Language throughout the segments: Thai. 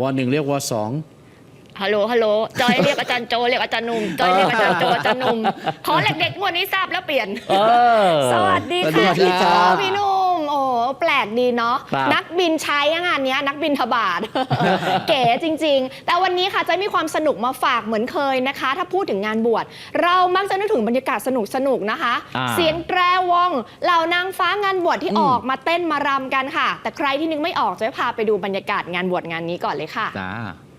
วหนึ่งเรียกวสอง ฮัลโหล ฮัลโหล จอยเรียกอาจารย์โจ เรียกอาจารย์หนุ่ม จอยเรียกอาจารย์โจ อาจารย์หนุ่ม ขอเด็กๆงวดนี้ทราบแล้วเปลี่ยน เออ สวัสดีสวัค่ะสดีพี่โจครับ พี่หนุ่มโอ้โห แปลกดีเนาะครับ นักบินใช้อะงานเนี้ย นักบินทบาท เก๋จริง ๆ แต่วันนี้ค่ะจะมีความสนุกมาฝากเหมือนเคยนะคะ ถ้าพูดถึงงานบวชเรามักจะนึกถึงบรรยากาศสนุกๆนะคะ อ่าเสียงแตรวงเหล่านางฟ้างานบวชที่ออกมาเต้นมารำกันค่ะ แต่ใครที่นึกไม่ออกจะพาไปดูบรรยากาศงานบวชงานนี้ก่อนเลยค่ะ จ้าเอา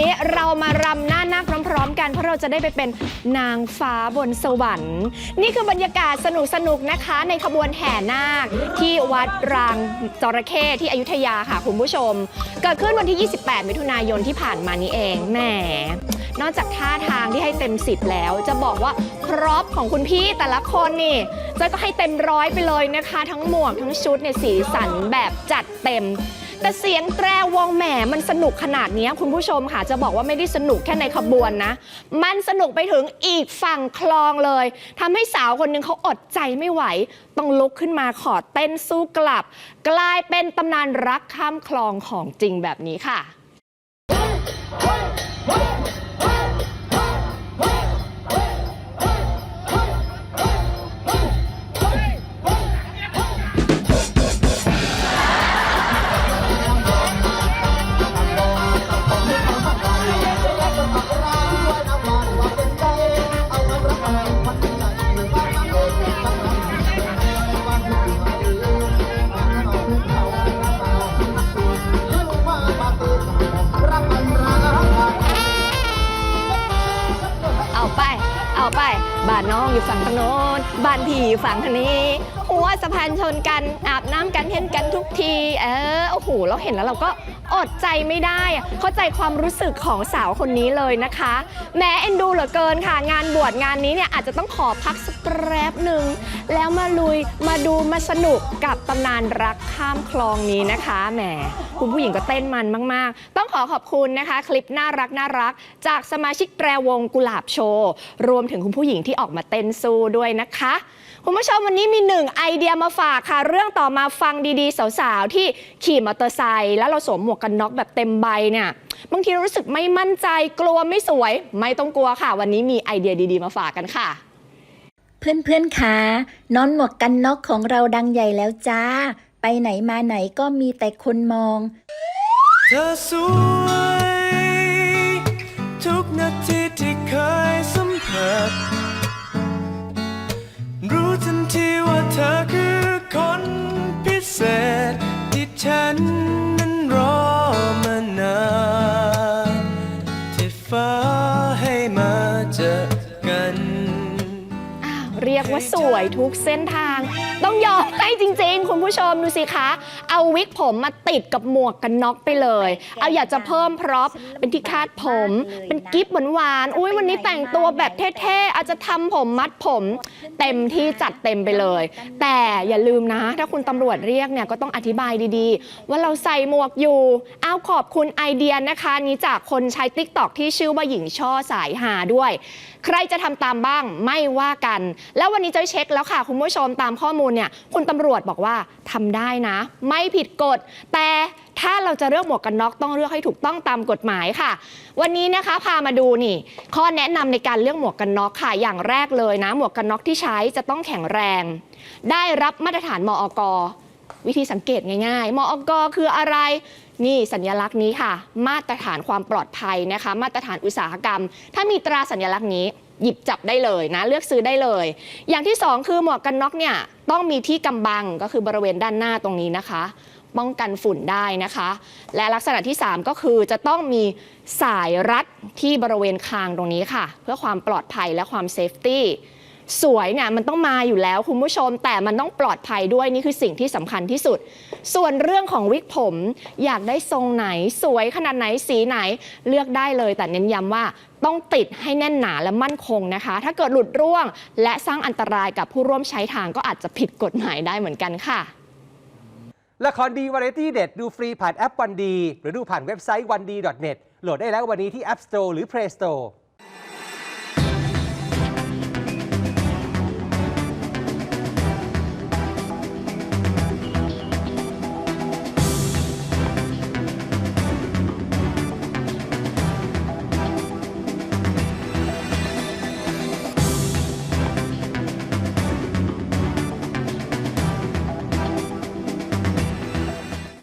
นี้เรามารำหน้านาคพร้อมๆกัน เพราะเราจะได้ไปเป็นนางฟ้าบนสวรรค์ นี่คือบรรยากาศสนุกๆนะคะ ในขบวนแห่นาคที่วัดรางจระเข้ที่อยุธยาค่ะคุณผู้ชม เกิดขึ้นวันที่ 28 มิถุนายนที่ผ่านมานี้เองแหมนอกจากท่าทางที่ให้เต็ม10แล้ว จะบอกว่าพร็อพของคุณพี่แต่ละคนนี่จะก็ให้เต็มร้อยไปเลยนะคะ ทั้งหมวกทั้งชุดในยสีสันแบบจัดเต็ม แต่เสียงแตรวงแหมมันสนุกขนาดนี้คุณผู้ชมค่ะจะบอกว่าไม่ได้สนุกแค่ในขบวนนะ มันสนุกไปถึงอีกฝั่งคลองเลยทำให้สาวคนหนึงเขาอดใจไม่ไหว ต้องลุกขึ้นมาขอเต้นสู้กลับ กลายเป็นตำนานรักข้ามคลองของจริงแบบนี้ค่ะ Hey! เอาไปบ้านน้องอยู่ฝั่งทางโน้นบ้านพี่อยู่ฝั่งทางนี้ หัวสะพานชนกันอาบน้ำกันเห็นกันทุกที เออโอ้โหเราเห็นแล้วเราก็อดใจไม่ได้อะเข้าใจความรู้สึกของสาวคนนี้เลยนะคะ แม้เอ็นดูเหลือเกินค่ะ งานบวชงานนี้เนี่ยอาจจะต้องขอพักสักแป๊บหนึ่งแล้วมาลุยมาดูมาสนุกกับตำนานรักข้ามคลองนี้นะคะแหมคุณผู้หญิงก็เต้นมันมาก ๆ ต้องขอขอบคุณนะคะ คลิปน่ารักน่ารัก จากสมาชิกแตรวงกุหลาบโชว์รวมถึงคุณผู้หญิงที่ออกมาเต้นสู้ด้วยนะคะ คุณผู้ชมวันนี้มีหนึ่งไอเดียมาฝากค่ะ เรื่องต่อมาฟังดีๆ สาวๆ ที่ขี่มอเตอร์ไซค์แล้วเราสวมหมวกกันน็อกแบบเต็มใบเนี่ยบางทีรู้สึกไม่มั่นใจกลัวไม่สวย ไม่ต้องกลัวค่ะ วันนี้มีไอเดียดีๆ มาฝากกันค่ะเพื่อนๆคะนอนหมวกกันน็อกของเราดังใหญ่แล้วจ้า ไปไหนมาไหนก็มีแต่คนมอง เธอสวย ทุกนาทีที่เคยสัมผัส ให้มาเจอ เรียกว่าสวยทุกเส้นทาง ต้องยอมให้จริงๆ คุณผู้ชมดูสิคะ เอาวิกผมมาติดกับหมวกกันน็อกไปเลย เอาอยากจะเพิ่มพร็อพเป็นที่คาดผม เป็นกิฟต์หวานๆอุ้ยวันนี้แต่งตัวแบบเท่ๆอาจจะทำผมมัดผม เต็มที่จัดเต็มไปเลย แต่อย่าลืมนะ ถ้าคุณตำรวจเรียกเนี่ยก็ต้องอธิบายดีๆ ว่าเราใส่หมวกอยู่เอาขอบคุณไอเดียนะคะนี้จากคนใช้ t ิ k t o k ที่ชื่อว่าหญิงช่อสายหาด้วย ใครจะทำตามบ้างไม่ว่ากันแล้ววันนี้จะเช็คแล้วค่ะ คุณผู้ชมตามข้อมูลเนี่ยคุณตำรวจบอกว่าทำได้นะ ไม่ผิดกฎ แต่ถ้าเราจะเลือกหมวกกันน็อกต้องเลือกให้ถูกต้องตามกฎหมายค่ะ วันนี้นะคะพามาดูนี่ ข้อแนะนำในการเลือกหมวกกันน็อกค่ะอย่างแรกเลยนะ หมวกกันน็อกที่ใช้จะต้องแข็งแรง ได้รับมาตรฐานมอกวิธีสังเกตง่ายๆ มอกคืออะไร นี่สัญลักษณ์นี้ค่ะ มาตรฐานความปลอดภัยนะคะ มาตรฐานอุตสาหกรรม ถ้ามีตราสัญลักษณ์นี้ หยิบจับได้เลยนะ เลือกซื้อได้เลย อย่างที่สองคือหมวกกันน็อกเนี่ยต้องมีที่กำบังก็คือบริเวณด้านหน้าตรงนี้นะคะ ป้องกันฝุ่นได้นะคะ และลักษณะที่ 3 ก็คือจะต้องมีสายรัดที่บริเวณคางตรงนี้ค่ะ เพื่อความปลอดภัยและความเซฟตี้ สวยเนี่ยมันต้องมาอยู่แล้วคุณผู้ชม แต่มันต้องปลอดภัยด้วยนี่คือสิ่งที่สำคัญที่สุด ส่วนเรื่องของวิกผม อยากได้ทรงไหน สวยขนาดไหนสีไหนเลือกได้เลย แต่เน้นย้ำว่าต้องติดให้แน่นหนาและมั่นคงนะคะ ถ้าเกิดหลุดร่วง และสร้างอันตรายกับผู้ร่วมใช้ทางก็อาจจะผิดกฎหมายได้เหมือนกันค่ะละครดีวาไรตี้เด็ดดูฟรีผ่านแอปวันดี หรือดูผ่านเว็บไซต์วันดี .net โหลดได้แล้ววันนี้ที่ App Store หรือ Play Store